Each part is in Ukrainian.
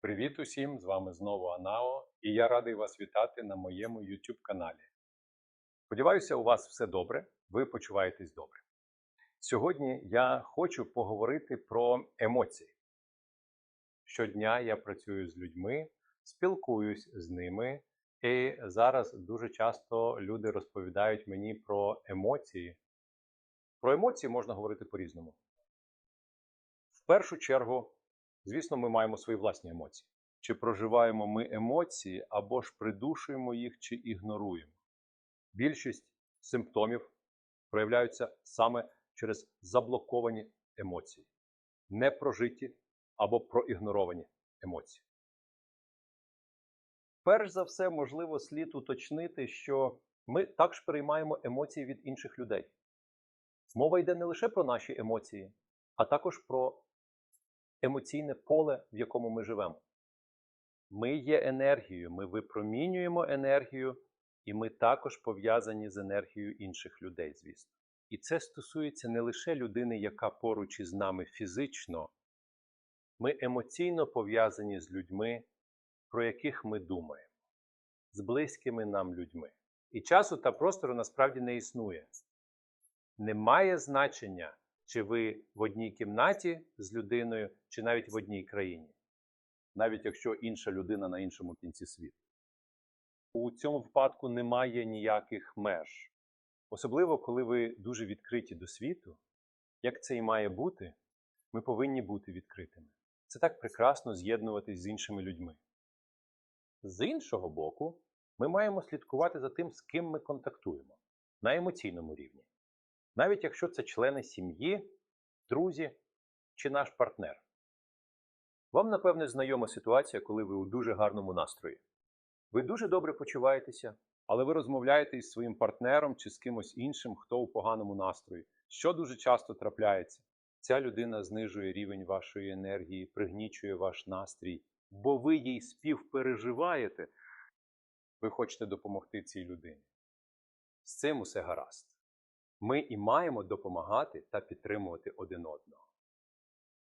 Привіт усім! З вами знову Анао, і я радий вас вітати на моєму YouTube каналі. Сподіваюся, у вас все добре, ви почуваєтесь добре. Сьогодні я хочу поговорити про емоції. Щодня я працюю з людьми, спілкуюсь з ними, і зараз дуже часто люди розповідають мені про емоції. Про емоції можна говорити по-різному. В першу чергу, звісно, ми маємо свої власні емоції. Чи проживаємо ми емоції, або ж придушуємо їх, чи ігноруємо. Більшість симптомів проявляються саме через заблоковані емоції, непрожиті або проігноровані емоції. Перш за все, можливо, слід уточнити, що ми також переймаємо емоції від інших людей. Мова йде не лише про наші емоції, а також про емоційне поле, в якому ми живемо. Ми є енергією, ми випромінюємо енергію, і ми також пов'язані з енергією інших людей, звісно. І це стосується не лише людини, яка поруч із нами фізично, ми емоційно пов'язані з людьми, про яких ми думаємо, з близькими нам людьми. І часу та простору насправді не існує. Немає значення, чи ви в одній кімнаті з людиною, чи навіть в одній країні, навіть якщо інша людина на іншому кінці світу. У цьому випадку немає ніяких меж. Особливо, коли ви дуже відкриті до світу, як це і має бути, ми повинні бути відкритими. Це так прекрасно з'єднуватись з іншими людьми. З іншого боку, ми маємо слідкувати за тим, з ким ми контактуємо на емоційному рівні. Навіть якщо це члени сім'ї, друзі чи наш партнер. Вам, напевне, знайома ситуація, коли ви у дуже гарному настрої. Ви дуже добре почуваєтеся, але ви розмовляєте із своїм партнером чи з кимось іншим, хто у поганому настрої. Що дуже часто трапляється? Ця людина знижує рівень вашої енергії, пригнічує ваш настрій, бо ви їй співпереживаєте. Ви хочете допомогти цій людині. З цим усе гаразд. Ми і маємо допомагати та підтримувати один одного.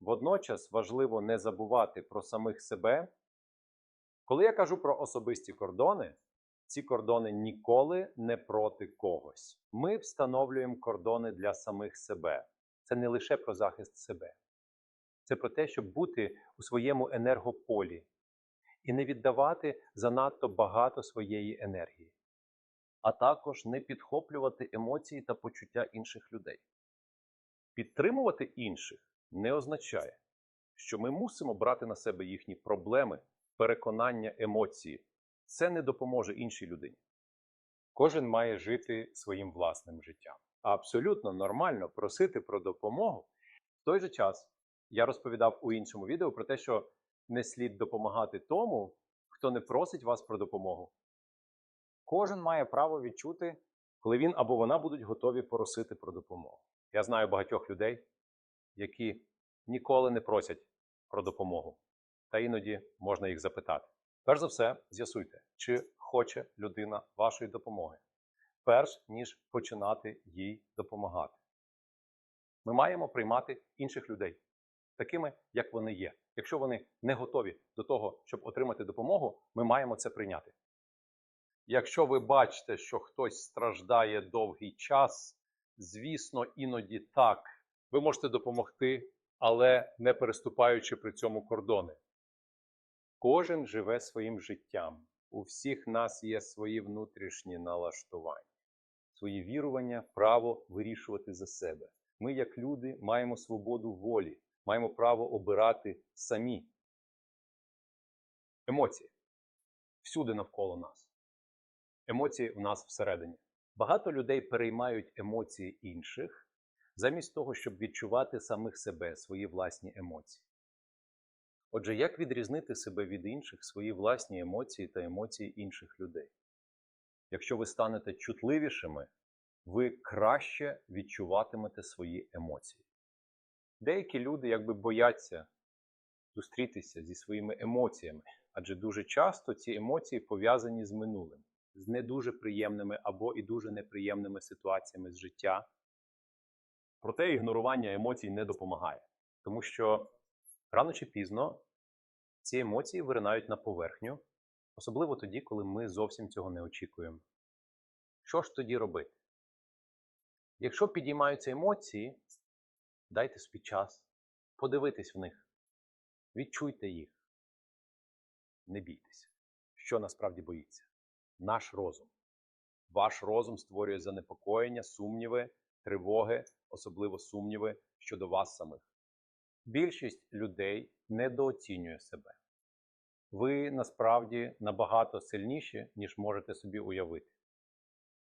Водночас важливо не забувати про самих себе. Коли я кажу про особисті кордони, ці кордони ніколи не проти когось. Ми встановлюємо кордони для самих себе. Це не лише про захист себе, це про те, щоб бути у своєму енергополі і не віддавати занадто багато своєї енергії, а також не підхоплювати емоції та почуття інших людей. Підтримувати інших не означає, що ми мусимо брати на себе їхні проблеми, переконання, емоції. Це не допоможе іншій людині. Кожен має жити своїм власним життям. Абсолютно нормально просити про допомогу. В той же час я розповідав у іншому відео про те, що не слід допомагати тому, хто не просить вас про допомогу. Кожен має право відчути, коли він або вона будуть готові просити про допомогу. Я знаю багатьох людей, які ніколи не просять про допомогу, та іноді можна їх запитати. Перш за все, з'ясуйте, чи хоче людина вашої допомоги, перш ніж починати їй допомагати. Ми маємо приймати інших людей такими, як вони є. Якщо вони не готові до того, щоб отримати допомогу, ми маємо це прийняти. Якщо ви бачите, що хтось страждає довгий час, звісно, іноді так, ви можете допомогти, але не переступаючи при цьому кордони. Кожен живе своїм життям. У всіх нас є свої внутрішні налаштування, свої вірування, право вирішувати за себе. Ми, як люди, маємо свободу волі, маємо право обирати самі. Емоції всюди навколо нас. Емоції в нас всередині. Багато людей переймають емоції інших, замість того, щоб відчувати самих себе, свої власні емоції. Отже, як відрізнити себе від інших, свої власні емоції та емоції інших людей? Якщо ви станете чутливішими, ви краще відчуватимете свої емоції. Деякі люди якби бояться зустрітися зі своїми емоціями, адже дуже часто ці емоції пов'язані з минулим, з не дуже приємними або і дуже неприємними ситуаціями з життя. Проте ігнорування емоцій не допомагає, тому що рано чи пізно ці емоції виринають на поверхню, особливо тоді, коли ми зовсім цього не очікуємо. Що ж тоді робити? Якщо підіймаються емоції, дайте собі час, подивитись в них, відчуйте їх. Не бійтеся. Що насправді боїться? Наш розум. Ваш розум створює занепокоєння, сумніви, тривоги, особливо сумніви щодо вас самих. Більшість людей недооцінює себе. Ви насправді набагато сильніші, ніж можете собі уявити.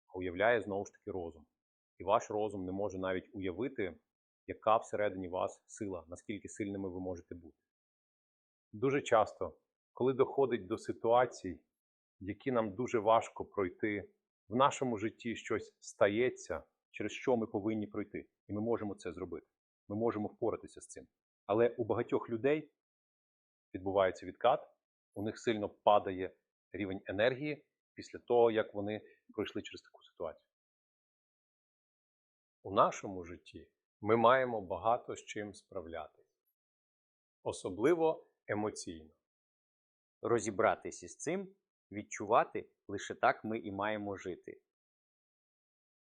А уявляє знову ж таки розум. І ваш розум не може навіть уявити, яка всередині вас сила, наскільки сильними ви можете бути. Дуже часто, коли доходить до ситуацій, які нам дуже важко пройти, в нашому житті щось стається, через що ми повинні пройти. І ми можемо це зробити. Ми можемо впоратися з цим. Але у багатьох людей відбувається відкат, у них сильно падає рівень енергії після того, як вони пройшли через таку ситуацію. У нашому житті ми маємо багато з чим справлятися, особливо емоційно. Розібратися з цим, відчувати лише так ми і маємо жити.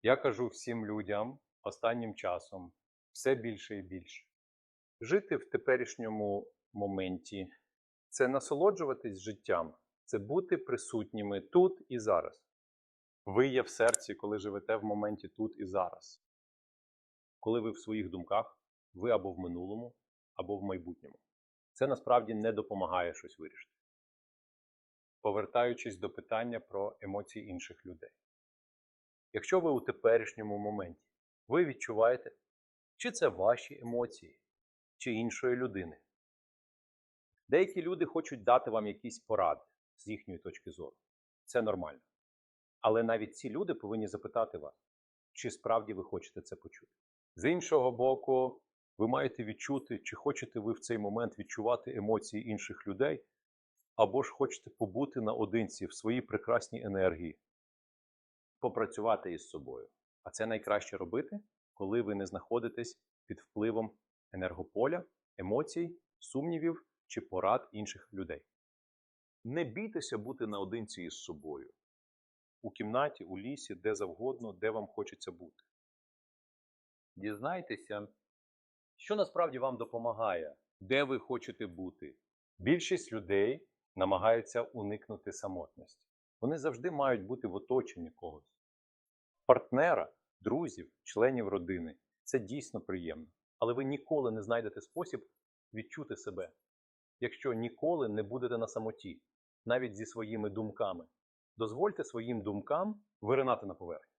Я кажу всім людям останнім часом все більше і більше. Жити в теперішньому моменті це насолоджуватись життям, це бути присутніми тут і зараз. Ви є в серці, коли живете в моменті тут і зараз. Коли ви в своїх думках, ви або в минулому, або в майбутньому. Це насправді не допомагає щось вирішити. Повертаючись до питання про емоції інших людей. Якщо ви у теперішньому моменті, ви відчуваєте, чи це ваші емоції, чи іншої людини. Деякі люди хочуть дати вам якісь поради з їхньої точки зору. Це нормально. Але навіть ці люди повинні запитати вас, чи справді ви хочете це почути. З іншого боку, ви маєте відчути, чи хочете ви в цей момент відчувати емоції інших людей, або ж хочете побути наодинці в своїй прекрасній енергії, попрацювати із собою. А це найкраще робити, коли ви не знаходитесь під впливом енергополя, емоцій, сумнівів чи порад інших людей. Не бійтеся бути наодинці із собою. У кімнаті, у лісі, де завгодно, де вам хочеться бути. Дізнайтеся, що насправді вам допомагає, де ви хочете бути. Більшість людей намагаються уникнути самотності. Вони завжди мають бути в оточенні когось. Партнера, друзів, членів родини. Це дійсно приємно. Але ви ніколи не знайдете спосіб відчути себе, якщо ніколи не будете на самоті, навіть зі своїми думками. Дозвольте своїм думкам виринати на поверхню.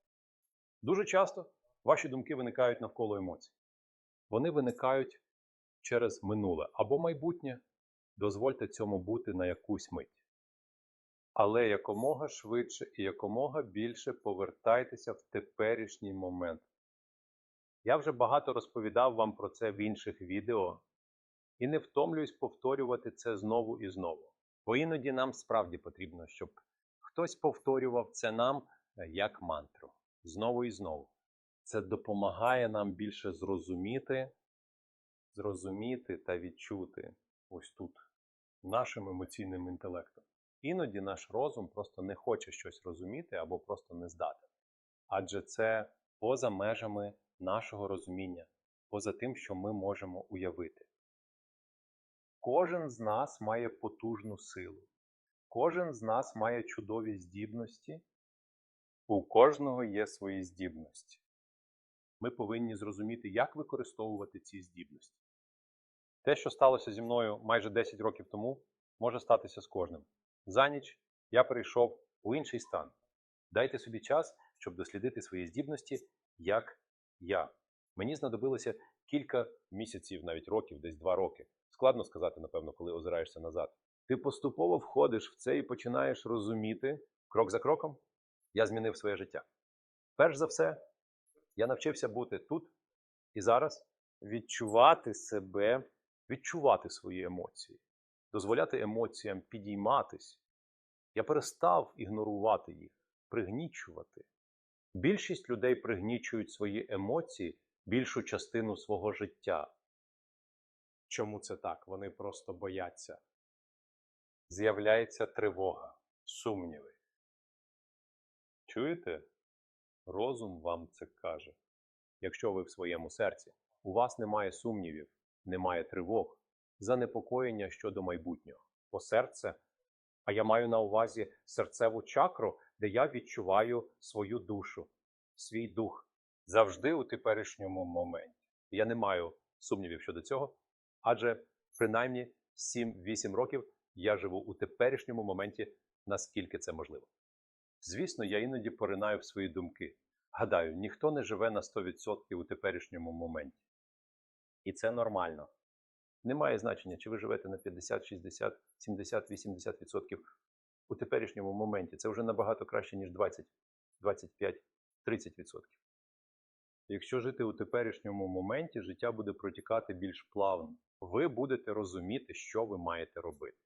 Дуже часто ваші думки виникають навколо емоцій. Вони виникають через минуле або майбутнє. Дозвольте цьому бути на якусь мить. Але якомога швидше і якомога більше повертайтеся в теперішній момент. Я вже багато розповідав вам про це в інших відео і не втомлююсь повторювати це знову і знову. Бо іноді нам справді потрібно, щоб хтось повторював це нам е, як мантру знову і знову. Це допомагає нам більше зрозуміти, зрозуміти та відчути ось тут нашим емоційним інтелектом. Іноді наш розум просто не хоче щось розуміти або просто не здатен. Адже це поза межами нашого розуміння, поза тим, що ми можемо уявити. Кожен з нас має потужну силу. Кожен з нас має чудові здібності. У кожного є свої здібності. Ми повинні зрозуміти, як використовувати ці здібності. Те, що сталося зі мною майже 10 років тому, може статися з кожним. За ніч я перейшов у інший стан. Дайте собі час, щоб дослідити свої здібності, як я. Мені знадобилося кілька місяців, навіть років, десь два роки. Складно сказати, напевно, коли озираєшся назад. Ти поступово входиш в це і починаєш розуміти крок за кроком. Я змінив своє життя. Перш за все, я навчився бути тут і зараз, відчувати себе, відчувати свої емоції, дозволяти емоціям підійматись. Я перестав ігнорувати їх, пригнічувати. Більшість людей пригнічують свої емоції більшу частину свого життя. Чому це так? Вони просто бояться. з'являється тривога, сумніви. Чуєте? Розум вам це каже. Якщо ви в своєму серці, у вас немає сумнівів, немає тривог, занепокоєння щодо майбутнього. Бо серце, а я маю на увазі серцеву чакру, де я відчуваю свою душу, свій дух. Завжди у теперішньому моменті. Я не маю сумнівів щодо цього, адже принаймні 7-8 років я живу у теперішньому моменті, наскільки це можливо. Звісно, я іноді поринаю в свої думки. Гадаю, ніхто не живе на 100% у теперішньому моменті. І це нормально. Немає значення, чи ви живете на 50, 60, 70, 80% у теперішньому моменті. Це вже набагато краще, ніж 20, 25, 30%. Якщо жити у теперішньому моменті, життя буде протікати більш плавно. Ви будете розуміти, що ви маєте робити.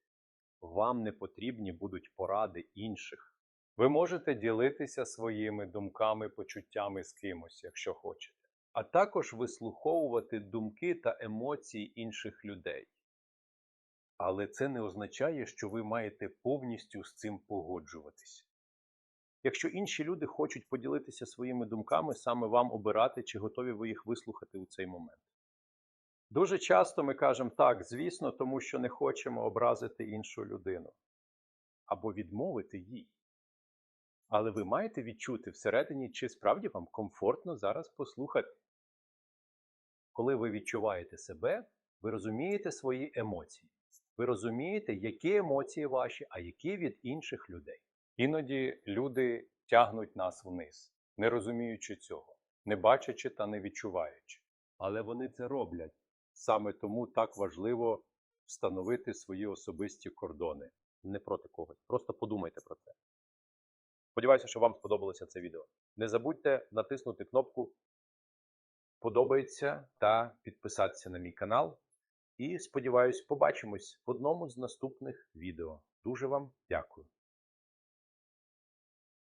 Вам не потрібні будуть поради інших. Ви можете ділитися своїми думками, почуттями з кимось, якщо хочете. А також вислуховувати думки та емоції інших людей. Але це не означає, що ви маєте повністю з цим погоджуватися. Якщо інші люди хочуть поділитися своїми думками, саме вам обирати, чи готові ви їх вислухати у цей момент. Дуже часто ми кажемо так, звісно, тому що не хочемо образити іншу людину або відмовити їй. Але ви маєте відчути всередині, чи справді вам комфортно зараз послухати. Коли ви відчуваєте себе, ви розумієте свої емоції. Ви розумієте, які емоції ваші, а які від інших людей. Іноді люди тягнуть нас вниз, не розуміючи цього, не бачачи та не відчуваючи. Але вони це роблять. Саме тому так важливо встановити свої особисті кордони. Не проти когось. Просто подумайте про це. Сподіваюся, що вам сподобалося це відео. Не забудьте натиснути кнопку Подобається та підписатися на мій канал. І сподіваюсь, побачимось в одному з наступних відео. Дуже вам дякую.